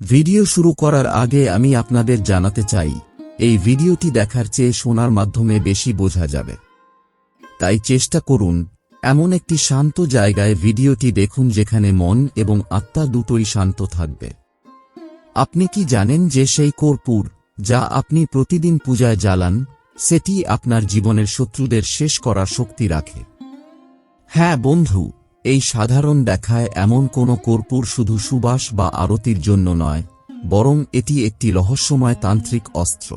Video শুরু করার আগে আমি আপনাদের জানাতে চাই, এই ভিডিওটি দেখার চেয়ে শোনার মাধ্যমে বেশি বোঝা যাবে। তাই চেষ্টা করুন, এমন একটি শান্ত জায়গায় ভিডিওটি দেখুন যেখানে মন এবং আত্মা দুটোই শান্ত থাকবে। আপনি কি জানেন যে সেই কর্পূর যা আপনি প্রতিদিন পূজায় জ্বালান, সেটি আপনার জীবনের শত্রুদের শেষ করার শক্তি রাখে? হ্যাঁ বন্ধু এই সাধারণ দেখায় এমন কোনো কর্পূর শুধু সুবাস বা আরতির জন্য নয়, বরং এটি একটি রহস্যময় তান্ত্রিক অস্ত্র।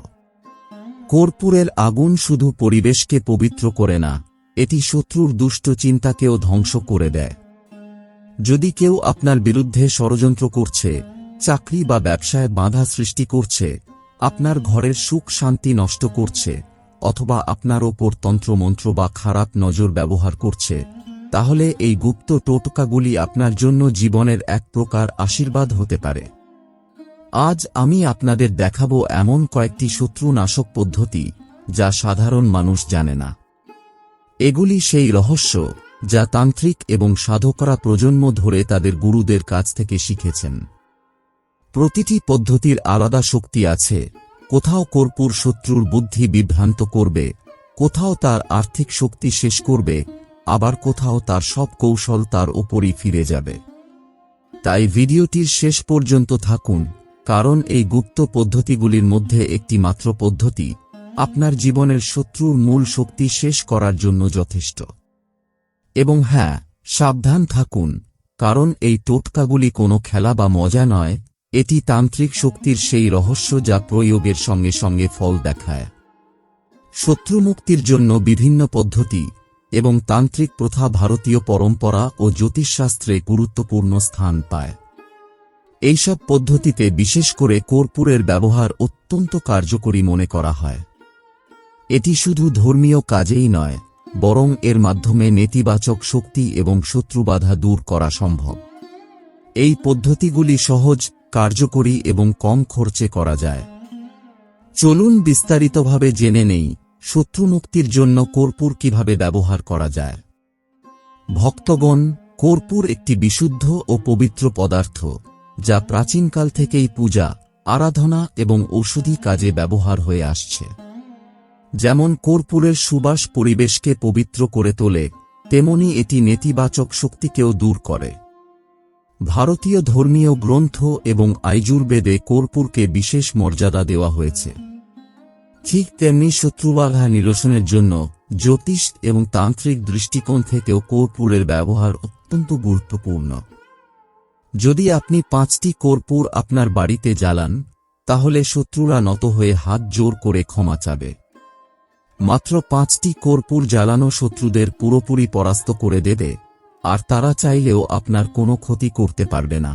কর্পূরের আগুন শুধু পরিবেশকে পবিত্র করে না, এটি শত্রুর দুষ্ট চিন্তাকেও ধ্বংস করে দেয়। যদি কেউ আপনার বিরুদ্ধে ষড়যন্ত্র করছে, চাকরি বা ব্যবসায় বাধা সৃষ্টি করছে, আপনার ঘরের সুখ শান্তি নষ্ট করছে, অথবা আপনার ওপর তন্ত্রমন্ত্র বা খারাপ নজর ব্যবহার করছে তাহলে এই গুপ্ত টোটকাগুলি আপনার জন্য জীবনের এক প্রকার আশীর্বাদ হতে পারে। আজ আমি আপনাদের দেখাবো এমন কয়েকটি শত্রুনাশক পদ্ধতি, যা সাধারণ মানুষ জানে না। এগুলি সেই রহস্য, যা তান্ত্রিক এবং সাধকরা প্রজন্ম ধরে তাদের গুরুদের কাছ থেকে শিখেছেন। প্রতিটি পদ্ধতির আলাদা শক্তি আছে, কোথাও কর্পূর শত্রুর বুদ্ধি বিভ্রান্ত করবে, কোথাও তার আর্থিক শক্তি শেষ করবে আবার কোথাও তার সব কৌশল তার ওপরই ফিরে যাবে। তাই ভিডিওটির শেষ পর্যন্ত থাকুন, কারণ এই গুপ্ত পদ্ধতিগুলির মধ্যে একটি মাত্র পদ্ধতি, আপনার জীবনের শত্রুর মূল শক্তি শেষ করার জন্য যথেষ্ট। এবং হ্যাঁ সাবধান থাকুন, কারণ এই টোটকাগুলি কোনো খেলা বা মজা নয়, এটি তান্ত্রিক শক্তির সেই রহস্য যা প্রয়োগের সঙ্গে সঙ্গে ফল দেখায়। শত্রুমুক্তির জন্য বিভিন্ন পদ্ধতি এবং তান্ত্রিক প্রথা ভারতীয় পরম্পরা ও জ্যোতিষশাস্ত্রে গুরুত্বপূর্ণ স্থান পায়। এইসব পদ্ধতিতে বিশেষ করে কর্পূরের ব্যবহার অত্যন্ত কার্যকরী মনে করা হয়। এটি শুধু ধর্মীয় কাজেই নয়, বরং এর মাধ্যমে নেতিবাচক শক্তি এবং শত্রুবাধা দূর করা সম্ভব। এই পদ্ধতিগুলি সহজ, কার্যকরী এবং কম খরচে করা যায়। চলুন বিস্তারিতভাবে জেনে নেই শত্রুমুক্তির জন্য কর্পূর কীভাবে ব্যবহার করা যায়? ভক্তগণ, কর্পূর একটি বিশুদ্ধ ও পবিত্র পদার্থ, যা প্রাচীনকাল থেকেই পূজা, আরাধনা এবং ঔষধি কাজে ব্যবহার হয়ে আসছে। যেমন কর্পূরের সুবাস পরিবেশকে পবিত্র করে তোলে, তেমনি এটি নেতিবাচক শক্তিকেও দূর করে। ভারতীয় ধর্মীয় গ্রন্থ এবং আইজুর্বেদে কর্পূরকে বিশেষ মর্যাদা দেওয়া হয়েছে। ঠিক তেমনি শত্রুবাধা নিরসনের জন্য জ্যোতিষ এবং তান্ত্রিক দৃষ্টিকোণ থেকেও কর্পূরের ব্যবহার অত্যন্ত গুরুত্বপূর্ণ। যদি আপনি পাঁচটি কর্পূর আপনার বাড়িতে জ্বালান, তাহলে শত্রুরা নত হয়ে হাত জোর করে ক্ষমা চাবে। মাত্র পাঁচটি কর্পূর জ্বালানো শত্রুদের পুরোপুরি পরাস্ত করে দেবে, আর তারা চাইলেও আপনার কোনো ক্ষতি করতে পারবে না।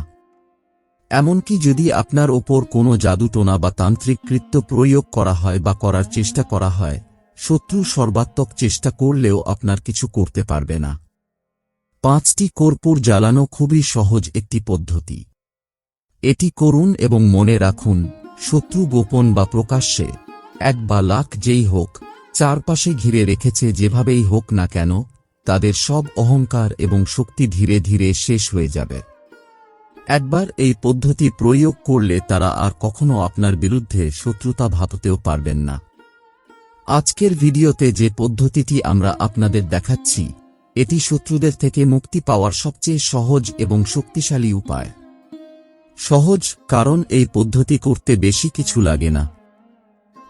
এমনকি যদি আপনার ওপর কোনো জাদুটোনা বা তান্ত্রিক কৃত্য প্রয়োগ করা হয় বা করার চেষ্টা করা হয়, শত্রু সর্বাত্মক চেষ্টা করলেও আপনার কিছু করতে পারবে না। পাঁচটি কর্পূর জ্বালানো খুবই সহজ একটি পদ্ধতি। এটি করুন এবং মনে রাখুন, শত্রু গোপন বা প্রকাশ্যে, এক বা লাখ যেই হোক, চারপাশে ঘিরে রেখেছে যেভাবেই হোক না কেন, তাদের সব অহংকার এবং শক্তি ধীরে ধীরে শেষ হয়ে যাবে। একবার এই পদ্ধতি প্রয়োগ করলে তারা আর কখনো আপনার বিরুদ্ধে শত্রুতা ভাবতেও পারবেন না। আজকের ভিডিওতে যে পদ্ধতিটি আমরা আপনাদের দেখাচ্ছি, এটি শত্রুদের থেকে মুক্তি পাওয়ার সবচেয়ে সহজ এবং শক্তিশালী উপায়। সহজ, কারণ এই পদ্ধতি করতে বেশি কিছু লাগে না।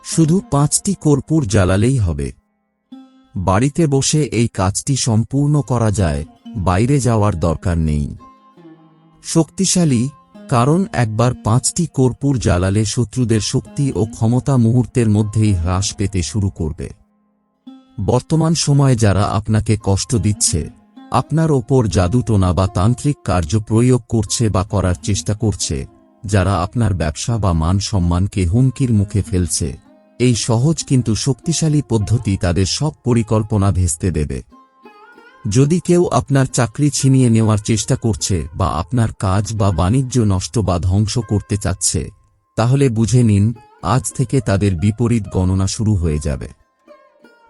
শুধু পাঁচটি কর্পূর জ্বালালেই হবে। বাড়িতে বসে এই কাজটি সম্পূর্ণ করা যায়, বাইরে যাওয়ার দরকার নেই। শক্তিশালী, কারণ একবার পাঁচটি কর্পূর জ্বালালে শত্রুদের শক্তি ও ক্ষমতা মুহূর্তের মধ্যেই হ্রাস পেতে শুরু করবে। বর্তমান সময়ে যারা আপনাকে কষ্ট দিচ্ছে, আপনার ওপর জাদুটোনা বা তান্ত্রিক কার্য প্রয়োগ করছে বা করার চেষ্টা করছে, যারা আপনার ব্যবসা বা মান সম্মানকে হুমকির মুখে ফেলছে, এই সহজ কিন্তু শক্তিশালী পদ্ধতি তাদের সব পরিকল্পনা ভেস্তে দেবে। যদি কেউ আপনার চাকরি ছিনিয়ে নেওয়ার চেষ্টা করছে বা আপনার কাজ বা বাণিজ্য নষ্ট বা ধ্বংস করতে চাচ্ছে, তাহলে বুঝে নিন, আজ থেকে তাদের বিপরীত গণনা শুরু হয়ে যাবে।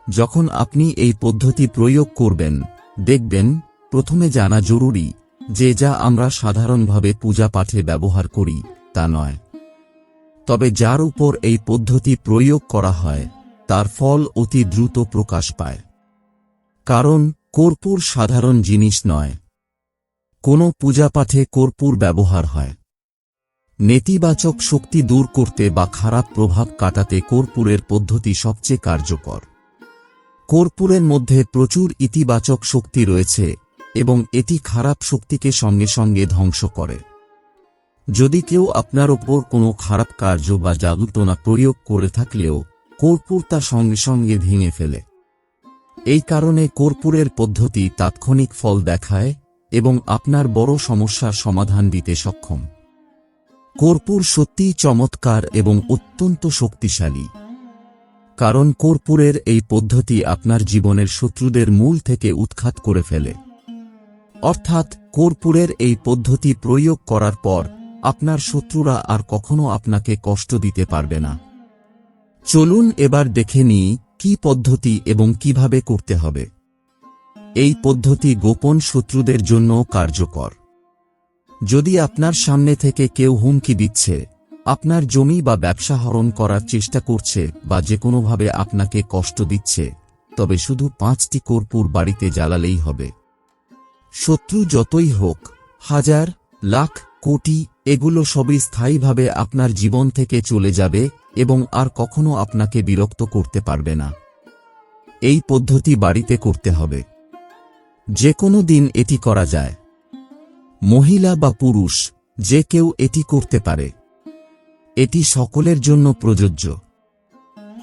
যখন আপনি এই পদ্ধতি প্রয়োগ করবেন, দেখবেন, প্রথমে জানা জরুরি যে যা আমরা সাধারণভাবে পূজা পাঠে ব্যবহার করি, তা নয়। তবে যার উপর এই পদ্ধতি প্রয়োগ করা হয়, তার ফল অতি দ্রুত প্রকাশ পায়। কারণ কর্পূর সাধারণ জিনিস নয়। কোনো পূজাপাঠে কর্পূর ব্যবহার হয়। নেতিবাচক শক্তি দূর করতে বা খারাপ প্রভাব কাটাতে কর্পূরের পদ্ধতি সবচেয়ে কার্যকর। কর্পূরের মধ্যে প্রচুর ইতিবাচক শক্তি রয়েছে এবং এটি খারাপ শক্তিকে সঙ্গে সঙ্গে ধ্বংস করে। যদি কেউ আপনার ওপর কোনো খারাপ কার্য বা জাদুটনা প্রয়োগ করে থাকলেও কর্পূর তা সঙ্গে সঙ্গে ভেঙে ফেলে। এই কারণে কর্পূরের পদ্ধতি তাৎক্ষণিক ফল দেখায় এবং আপনার বড় সমস্যার সমাধান দিতে সক্ষম। কর্পূর সত্যিই চমৎকার এবং অত্যন্ত শক্তিশালী। কারণ কর্পূরের এই পদ্ধতি আপনার জীবনের শত্রুদের মূল থেকে উৎখাত করে ফেলে। অর্থাৎ কর্পূরের এই পদ্ধতি প্রয়োগ করার পর আপনার শত্রুরা আর কখনো আপনাকে কষ্ট দিতে পারবে না। চলুন এবার দেখে নিই কি পদ্ধতি এবং কীভাবে করতে হবে? এই পদ্ধতি গোপন শত্রুদের জন্য কার্যকর। যদি আপনার সামনে থেকে কেউ হুমকি দিচ্ছে, আপনার জমি বা ব্যবসা হরণ করার চেষ্টা করছে বা যে কোনোভাবে আপনাকে কষ্ট দিচ্ছে, তবে শুধু পাঁচটি কর্পূর বাড়িতে জ্বালালেই হবে। শত্রু যতই হোক, হাজার, লাখ, কোটি, এগুলো সবই স্থায়ীভাবে আপনার জীবন থেকে চলে যাবে এবং আর কখনো আপনাকে বিরক্ত করতে পারবে না। এই পদ্ধতি বাড়িতে করতে হবে। যে কোনো দিন এটি করা যায়। মহিলা বা পুরুষ, যে কেউ এটি করতে পারে। এটি সকলের জন্য প্রযোজ্য।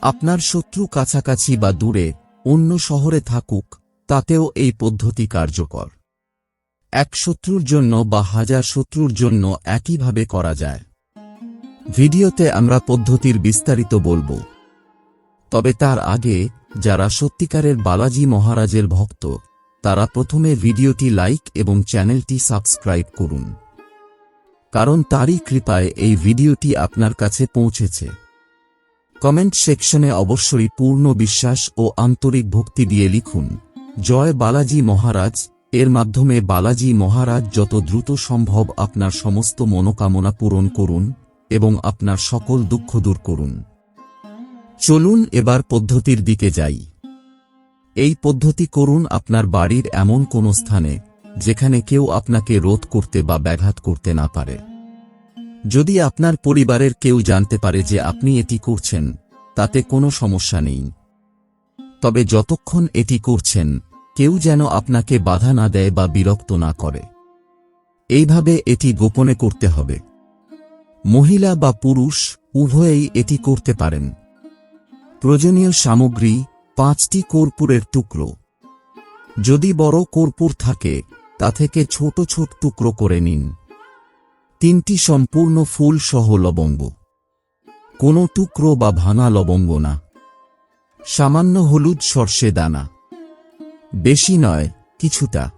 আপনার শত্রু কাছাকাছি বা দূরে, অন্য শহরে থাকুক, তাতেও এই পদ্ধতি কার্যকর। এক শত্রুর জন্য বা হাজার শত্রুর জন্য একইভাবে করা যায়। ভিডিওতে আমরা পদ্ধতির বিস্তারিত বলব। তবে তার আগে, যারা সত্যিকারের বালাজি মহারাজের ভক্ত, তারা প্রথমে ভিডিওটি লাইক এবং চ্যানেলটি সাবস্ক্রাইব করুন। কারণ তারই কৃপায় এই ভিডিওটি আপনার কাছে পৌঁছেছে। কমেন্ট সেকশনে অবশ্যই পূর্ণ বিশ্বাস ও আন্তরিক ভক্তি দিয়ে লিখুন, জয় বালাজি মহারাজ। এর মাধ্যমে বালাজি মহারাজ যত দ্রুত সম্ভব আপনার সমস্ত মনোকামনা পূরণ করুন। এবং আপনার সকল দুঃখ দূর করুন। চলুন এবার পদ্ধতির দিকে যাই। এই পদ্ধতি করুন আপনার বাড়ির এমন কোন স্থানে, যেখানে কেউ আপনাকে রোধ করতে বা ব্যাঘাত করতে না পারে। যদি আপনার পরিবারের কেউ জানতে পারে যে আপনি এটি করছেন, তাতে কোনো সমস্যা নেই। তবে যতক্ষণ এটি করছেন, কেউ যেন আপনাকে বাধা না দেয় বা বিরক্ত না করে। এইভাবে এটি গোপনে করতে হবে। মহিলা বা পুরুষ উভয়েই এটি করতে পারেন। প্রয়োজনীয় সামগ্রী পাঁচটি কর্পূরের টুকরো। যদি বড় কর্পূর থাকে, তা থেকে ছোট ছোট টুকরো করে নিন। তিনটি সম্পূর্ণ ফুল সহ লবঙ্গ। কোনো টুকরো বা ভাঙা লবঙ্গ না। সামান্য হলুদ সর্ষে দানা। বেশি নয়, কিছুটা।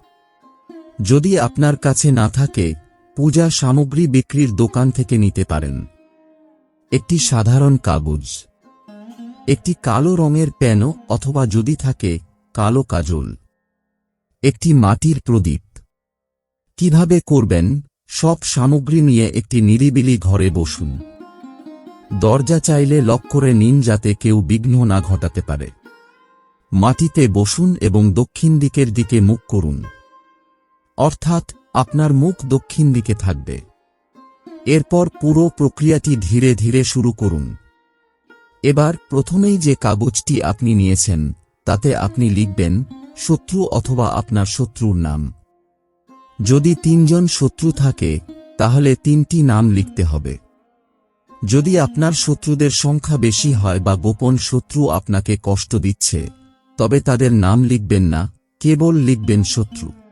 যদি আপনার কাছে না থাকে পূজা সামগ্রী বিক্রির দোকান থেকে নিতে পারেন। একটি সাধারণ কাগজ, একটি কালো রঙের প্যানো অথবা যদি থাকে, কালো কাজল, একটি মাটির প্রদীপ। কীভাবে করবেন? সব সামগ্রী নিয়ে একটি নিরিবিলি ঘরে বসুন। দরজা চাইলে লক করে নিন যাতে কেউ বিঘ্ন না ঘটাতে পারে। মাটিতে বসুন এবং দক্ষিণ দিকের দিকে মুখ করুন। অর্থাৎ আপনার মুখ দক্ষিণ দিকে থাকবে। এরপর পুরো প্রক্রিয়াটি ধীরে ধীরে শুরু করুন। এবার প্রথমেই যে কাগজটি আপনি নিয়েছেন, তাতে আপনি লিখবেন, শত্রু অথবা আপনার শত্রুর নাম। যদি তিনজন শত্রু থাকে, তাহলে তিনটি নাম লিখতে হবে। যদি আপনার শত্রুদের সংখ্যা বেশি হয় বা গোপন শত্রু আপনাকে কষ্ট দিচ্ছে, তবে তাদের নাম লিখবেন না, কেবল লিখবেন শত্রু।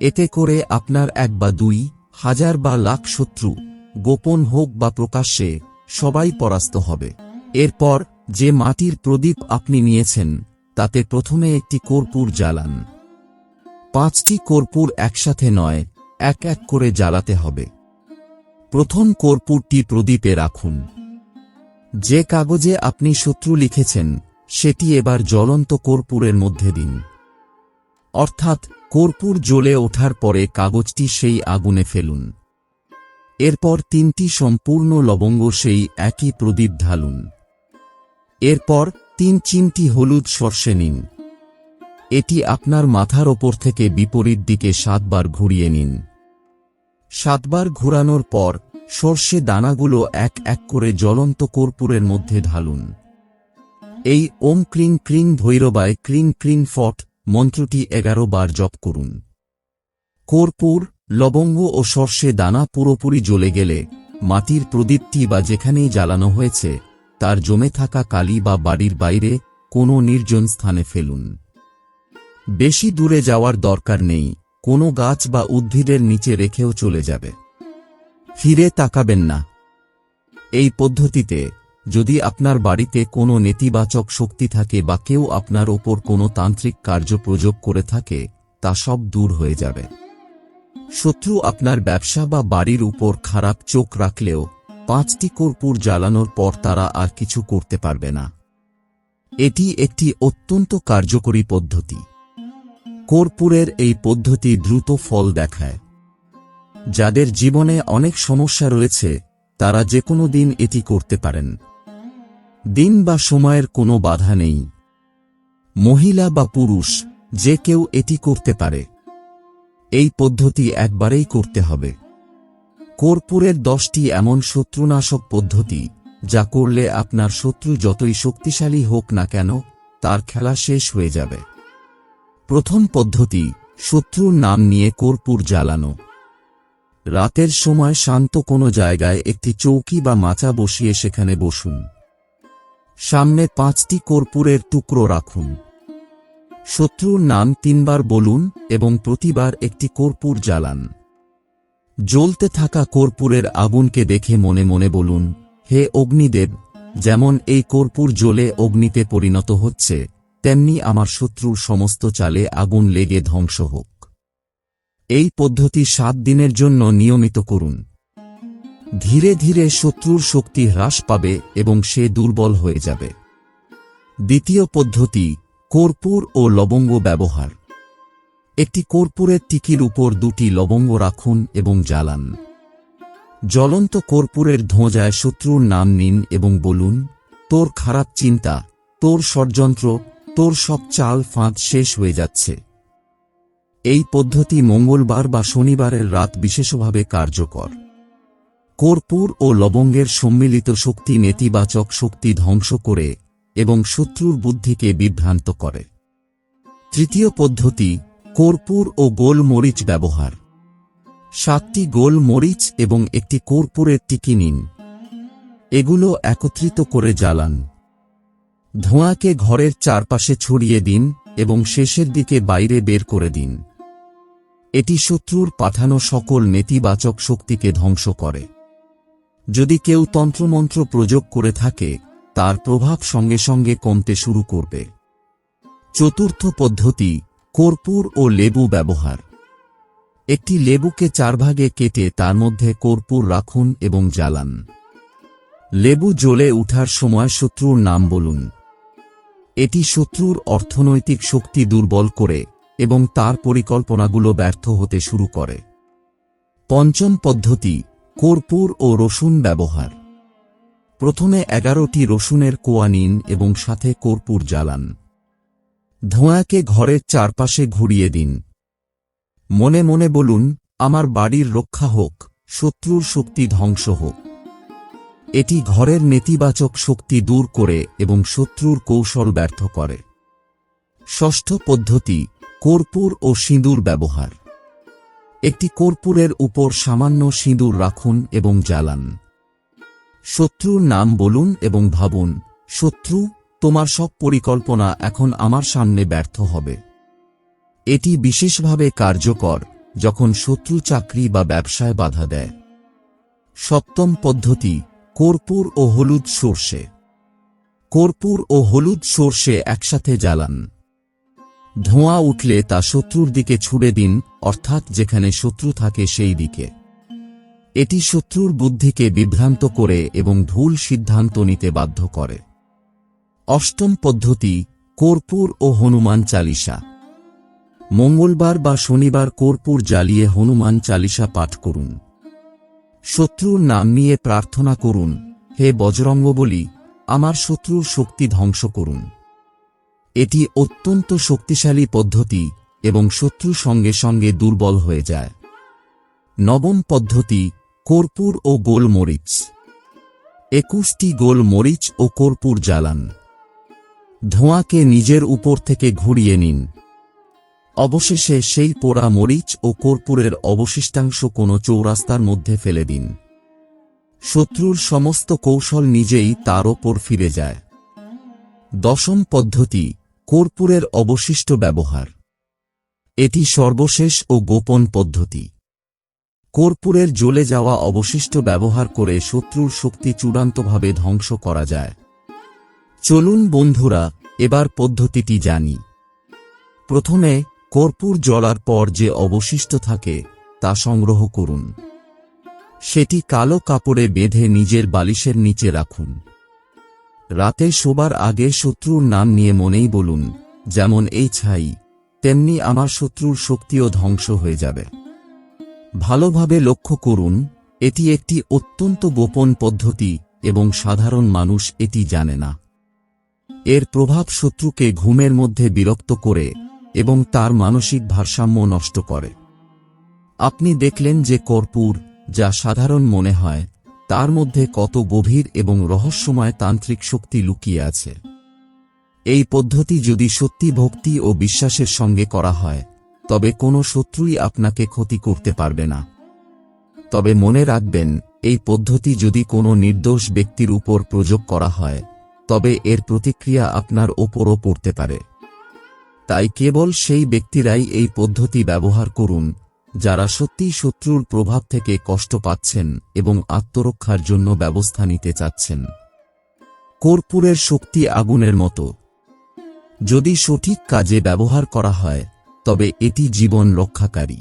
এতে করে আপনার এক বা দুই, হাজার বা লাখ শত্রু, গোপন হোক বা প্রকাশ্যে, সবাই পরাস্ত হবে। এরপর, যে মাটির প্রদীপ আপনি নিয়েছেন, তাতে প্রথমে একটি কর্পূর জ্বালান। পাঁচটি কর্পূর একসাথে নয়, এক এক করে জ্বালাতে হবে। প্রথম কর্পূরটি প্রদীপে রাখুন। যে কাগজে আপনি শত্রু লিখেছেন, সেটি এবার জ্বলন্ত কর্পূরের মধ্যে দিন। অর্থাৎ কর্পূর জ্বলে ওঠার পরে কাগজটি সেই আগুনে ফেলুন। এরপর তিনটি সম্পূর্ণ লবঙ্গ সেই একই প্রদীপ ঢালুন। এরপর তিন চিমটি হলুদ সর্ষে নিন। এটি আপনার মাথার ওপর থেকে বিপরীত দিকে সাতবার ঘুরিয়ে নিন। সাতবার ঘোরানোর পর সর্ষে দানাগুলো এক এক করে জ্বলন্ত কর্পূরের মধ্যে ঢালুন। এই ওম ক্রিং ক্রিং ভৈরবায় ক্রিং ক্রিং ফট মন্ত্রটি এগারো বার জপ করুন। কর্পূর, লবঙ্গ ও সর্ষে দানা পুরোপুরি জ্বলে গেলে, মাটির প্রদীপটি বা যেখানেই জ্বালানো হয়েছে, তার জমে থাকা কালি বা বাড়ির বাইরে কোনো নির্জন স্থানে ফেলুন। বেশি দূরে যাওয়ার দরকার নেই, কোনো গাছ বা উদ্ভিদের নিচে রেখেও চলে যাবে। ফিরে তাকাবেন না। এই পদ্ধতিতে যদি আপনার বাড়িতে কোনো নেতিবাচক শক্তি থাকে বা কেউ আপনার ওপর কোনো তান্ত্রিক কার্য প্রয়োগ করে থাকে, তা সব দূর হয়ে যাবে। শত্রু আপনার ব্যবসা বা বাড়ির উপর খারাপ চোখ রাখলেও, পাঁচটি কর্পূর জ্বালানোর পর তারা আর কিছু করতে পারবে না। এটি একটি অত্যন্ত কার্যকরী পদ্ধতি। কর্পূরের এই পদ্ধতি দ্রুত ফল দেখায়। যাদের জীবনে অনেক সমস্যা রয়েছে, তারা যে কোনো দিন এটি করতে পারেন। দিন বা সময়ের কোনো বাধা নেই। মহিলা বা পুরুষ, যে কেউ এটি করতে পারে। এই পদ্ধতি একবারেই করতে হবে। কর্পূরের দশটি এমন শত্রুনাশক পদ্ধতি, যা করলে আপনার শত্রু যতই শক্তিশালী হোক না কেন, তার খেলা শেষ হয়ে যাবে। প্রথম পদ্ধতি, শত্রুর নাম নিয়ে কর্পূর জ্বালানো। রাতের সময় শান্ত কোনো জায়গায় একটি চৌকি বা মাচা বসিয়ে সেখানে বসুন। সামনে পাঁচটি কর্পূরের টুকরো রাখুন। শত্রুর নাম তিনবার বলুন এবং প্রতিবার একটি কর্পূর জ্বালান। জ্বলতে থাকা কর্পূরের আগুনকে দেখে মনে মনে বলুন, হে অগ্নিদেব, যেমন এই কর্পূর জ্বলে অগ্নিতে পরিণত হচ্ছে, তেমনি আমার শত্রুর সমস্ত চালে আগুন লেগে ধ্বংস হোক। এই পদ্ধতি সাত দিনের জন্য নিয়মিত করুন। ধীরে ধীরে শত্রুর শক্তি হ্রাস পাবে এবং সে দুর্বল হয়ে যাবে। দ্বিতীয় পদ্ধতি, কর্পূর ও লবঙ্গ ব্যবহার। একটি কর্পূরের টিকির উপর দুটি লবঙ্গ রাখুন এবং জ্বালান। জ্বলন্ত কর্পূরের ধোঁজায় শত্রুর নাম নিন এবং বলুন, তোর খারাপ চিন্তা, তোর ষড়যন্ত্র, তোর সব চাল ফাঁদ শেষ হয়ে যাচ্ছে। এই পদ্ধতি মঙ্গলবার বা শনিবারের রাত বিশেষভাবে কার্যকর। কর্পূর ও লবঙ্গের সম্মিলিত শক্তি নেতিবাচক শক্তি ধ্বংস করে এবং শত্রুর বুদ্ধিকে বিভ্রান্ত করে। তৃতীয় পদ্ধতি, কর্পূর ও গোল মরিচ ব্যবহার। সাতটি গোল মরিচ এবং একটি কর্পূরের টিকি নিন। এগুলো একত্রিত করে জ্বালান। ধোঁয়াকে ঘরের চারপাশে ছড়িয়ে দিন এবং শেষের দিকে বাইরে বের করে দিন। এটি শত্রুর পাঠানো সকল নেতিবাচক শক্তিকে ধ্বংস করে। যদি কেউ তন্ত্রমন্ত্র প্রয়োগ করে থাকে, তার প্রভাব সঙ্গে সঙ্গে কমতে শুরু করবে। চতুর্থ পদ্ধতি, কর্পূর ও লেবু ব্যবহার। একটি লেবুকে চার ভাগে কেটে তার মধ্যে কর্পূর রাখুন এবং জ্বালান। লেবু জ্বলে উঠার সময় শত্রুর নাম বলুন। এটি শত্রুর অর্থনৈতিক শক্তি দুর্বল করে এবং তার পরিকল্পনাগুলো ব্যর্থ হতে শুরু করে। পঞ্চম পদ্ধতি কর্পূর ও রসুন ব্যবহার। প্রথমে এগারোটি রসুনের কোয়া নিন এবং সাথে কর্পূর জ্বালান। ধোঁয়াকে ঘরের চারপাশে ঘুরিয়ে দিন। মনে মনে বলুন, আমার বাড়ির রক্ষা হোক, শত্রুর শক্তি ধ্বংস হোক। এটি ঘরের নেতিবাচক শক্তি দূর করে এবং শত্রুর কৌশল ব্যর্থ করে। ষষ্ঠ পদ্ধতি, কর্পূর ও সিঁদুর ব্যবহার। একটি কর্পূরের উপর সামান্য সিঁদুর রাখুন এবং জ্বালান। শত্রুর নাম বলুন এবং ভাবুন, শত্রু, তোমার সব পরিকল্পনা এখন আমার সামনে ব্যর্থ হবে। এটি বিশেষভাবে কার্যকর যখন শত্রু চাকরি বা ব্যবসায় বাধা দেয়। সপ্তম পদ্ধতি, কর্পূর ও হলুদ সর্ষে। কর্পূর ও হলুদ সর্ষে একসাথে জ্বালান। ধোঁয়া উঠলে তা শত্রুর দিকে ছুড়ে দিন অর্থাৎ যেখানে শত্রু থাকে সেই দিকে। এটি শত্রুর বুদ্ধিকে বিভ্রান্ত করে এবং ভুল সিদ্ধান্ত নিতে বাধ্য করে। অষ্টম পদ্ধতি, কর্পূর ও হনুমান চালিসা। মঙ্গলবার বা শনিবার কর্পূর জ্বালিয়ে হনুমান চালিসা পাঠ করুন। শত্রুর নাম নিয়ে প্রার্থনা করুন, হে বজরঙ্গ বলি, আমার শত্রুর শক্তি ধ্বংস করুন। এটি অত্যন্ত শক্তিশালী পদ্ধতি এবং শত্রু সঙ্গে সঙ্গে দুর্বল হয়ে যায়। নবম পদ্ধতি, কর্পূর ও গোলমরিচ। একুশটি গোলমরিচ ও কর্পূর জ্বালান। ধোঁয়াকে নিজের উপর থেকে ঘুরিয়ে নিন। অবশেষে সেই পোড়া মরিচ ও কর্পূরের অবশিষ্টাংশ কোনো চৌরাস্তার মধ্যে ফেলে দিন। শত্রুর সমস্ত কৌশল নিজেই তার ওপর ফিরে যায়। দশম পদ্ধতি, কর্পূরের অবশিষ্ট ব্যবহার। এটি সর্বশেষ ও গোপন পদ্ধতি। কর্পূরের জ্বলে যাওয়া অবশিষ্ট ব্যবহার করে শত্রুর শক্তি চূড়ান্তভাবে ধ্বংস করা যায়। চলুন বন্ধুরা, এবার পদ্ধতিটি জানি। প্রথমে, কর্পূর জ্বলার পর যে অবশিষ্ট থাকে, তা সংগ্রহ করুন। সেটি কালো কাপড়ে বেঁধে নিজের বালিশের নিচে রাখুন। রাতে শোবার আগে শত্রুর নাম নিয়ে মনেই বলুন, যেমন এই ছাই। তেমনি আমার শত্রুর শক্তিও ধ্বংস হয়ে যাবে। ভালোভাবে লক্ষ্য করুন, এটি একটি অত্যন্ত গোপন পদ্ধতি এবং সাধারণ মানুষ এটি জানে না। এর প্রভাব শত্রুকে ঘুমের মধ্যে বিরক্ত করে এবং তার মানসিক ভারসাম্য নষ্ট করে। আপনি দেখলেন যে কর্পূর, যা সাধারণ মনে হয়, তার মধ্যে কত গভীর এবং রহস্যময় তান্ত্রিক শক্তি লুকিয়ে আছে। এই পদ্ধতি যদি সত্যি ভক্তি ও বিশ্বাসের সঙ্গে করা হয়, তবে কোনো শত্রুই আপনাকে ক্ষতি করতে পারবে না। তবে মনে রাখবেন, এই পদ্ধতি যদি কোনো নির্দোষ ব্যক্তির উপর প্রয়োগ করা হয়, তবে এর প্রতিক্রিয়া আপনার ওপরও পড়তে পারে। তাই কেবল সেই ব্যক্তিরাই এই পদ্ধতি ব্যবহার করুন, যারা সত্যিই শত্রুর প্রভাব থেকে কষ্ট পাচ্ছেন এবং আত্মরক্ষার জন্য ব্যবস্থা নিতে চাচ্ছেন। কর্পূরের শক্তি আগুনের মতো। যদি সঠিক কাজে ব্যবহার করা হয়, তবে এটি জীবন রক্ষাকারী।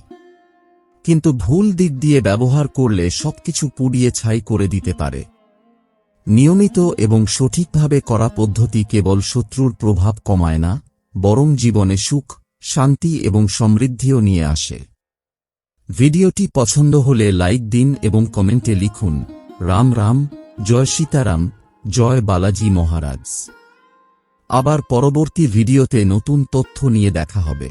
কিন্তু ভুল দিক দিয়ে ব্যবহার করলে সবকিছু পুড়িয়ে ছাই করে দিতে পারে। নিয়মিত এবং সঠিকভাবে করা পদ্ধতি কেবল শত্রুর প্রভাব কমায় না, বরং জীবনে সুখ, শান্তি এবং সমৃদ্ধিও নিয়ে আসে। ভিডিওটি পছন্দ হলে লাইক দিন এবং কমেন্টে লিখুন, রাম রাম, জয় সীতারাম, জয় বালাজি মহারাজ। আবার পরবর্তী ভিডিওতে নতুন তথ্য নিয়ে দেখা হবে।